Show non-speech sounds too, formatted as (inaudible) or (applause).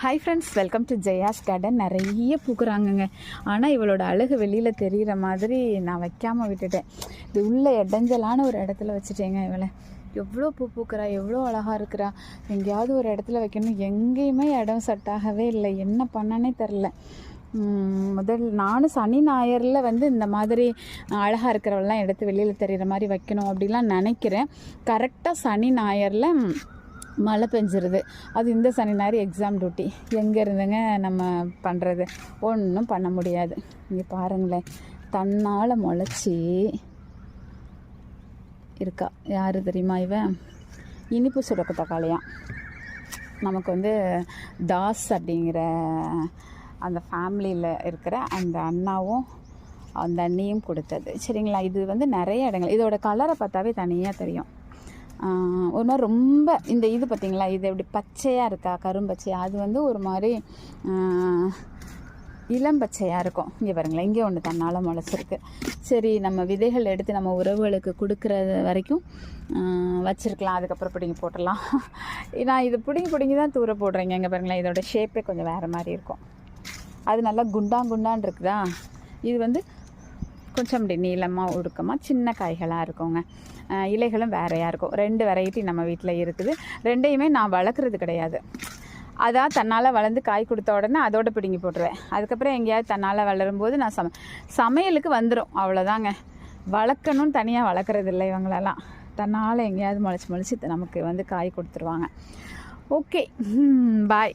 Hi friends welcome to Jaya's garden நிறைய பூக்குறாங்கங்க. ஆனால் இவளோட அழகு வெளியில் தெரிகிற மாதிரி நான் வைக்காமல் விட்டுட்டேன். இது உள்ளே இடைஞ்சலான ஒரு இடத்துல வச்சுட்டேங்க இவளை. எவ்வளோ பூ பூக்கிறா எவ்வளோ அழகாக இருக்கிறா. எங்கேயாவது ஒரு இடத்துல வைக்கணும். எங்கேயுமே இடம் செட் ஆகவே இல்லை. என்ன பண்ணனே தெரில. முதல் நானும் சனி ஞாயிறில் வந்து இந்த மாதிரி அழகாக இருக்கிறவெல்லாம் எடுத்து வெளியில் தெரிகிற மாதிரி வைக்கணும் அப்படிலாம் நினைக்கிறேன். கரெக்டாக சனி ஞாயிறில் மழை பெஞ்சிருது. அது இந்த சனி ஞாயிறு எக்ஸாம் டியூட்டி எங்கே இருந்துங்க நம்ம பண்ணுறது ஒன்றும் பண்ண முடியாது. இங்கே பாருங்களேன். தன்னால் முளைச்சி இருக்கா. யார் தெரியுமா இவன் இனிப்பு சுரக்க தக்காளியாம் நமக்கு வந்து தாஸ் அப்படிங்கிற அந்த ஃபேமிலியில் இருக்கிற அந்த அண்ணாவும் அந்த அண்ணியும் கொடுத்தது. சரிங்களா? இது வந்து நிறைய இடங்கள். இதோட கலரை பார்த்தாவே தனியாக தெரியும். ஒரு மாதிரி ரொம்ப இந்த இது பார்த்திங்களா? இது எப்படி பச்சையாக இருக்கா? கரும்பச்சையா அது வந்து ஒரு மாதிரி இளம்பச்சையாக இளம் பச்சையாக இருக்கும். இங்கே பாருங்களேன். இங்கே ஒன்று தன்னால் முளைச்சிருக்கு. சரி நம்ம விதைகள் எடுத்து நம்ம உறவுகளுக்கு கொடுக்குறது வரைக்கும் வச்சுருக்கலாம் வச்சிருக்கலாம். அதுக்கப்புறம் பிடிங்கி போட்டுடலாம். (laughs) நான் இது பிடிங்கி பிடிங்கி தான் தூர போடுறேங்க. இங்கே பாருங்களேன். இதோட ஷேப்பே கொஞ்சம் வேறு மாதிரி இருக்கும். அது நல்லா குண்டான் குண்டான் இருக்குதா? இது வந்து கொஞ்சம் அப்படி நீளமாக ஒடுக்கமாக சின்ன காய்களாக இருக்குங்க. இலைகளும் வேறையாக இருக்கும். ரெண்டு வெரைட்டி நம்ம வீட்டில் இருக்குது. ரெண்டையுமே நான் வளர்க்குறது கிடையாது. அதான் தன்னால் வளர்ந்து காய் கொடுத்த உடனே அதோட பிடுங்கி போட்டுருவேன். அதுக்கப்புறம் எங்கேயாவது தன்னால் வளரும்போது நான் சம சமையலுக்கு வந்துடும் அவ்வளோதாங்க வளர்க்கணும்னு தனியாக வளர்க்குறது இல்லை இவங்களெல்லாம். தன்னால் எங்கேயாவது முளைச்சி முளைச்சி நமக்கு வந்து காய் கொடுத்துருவாங்க. ஓகே. பாய்.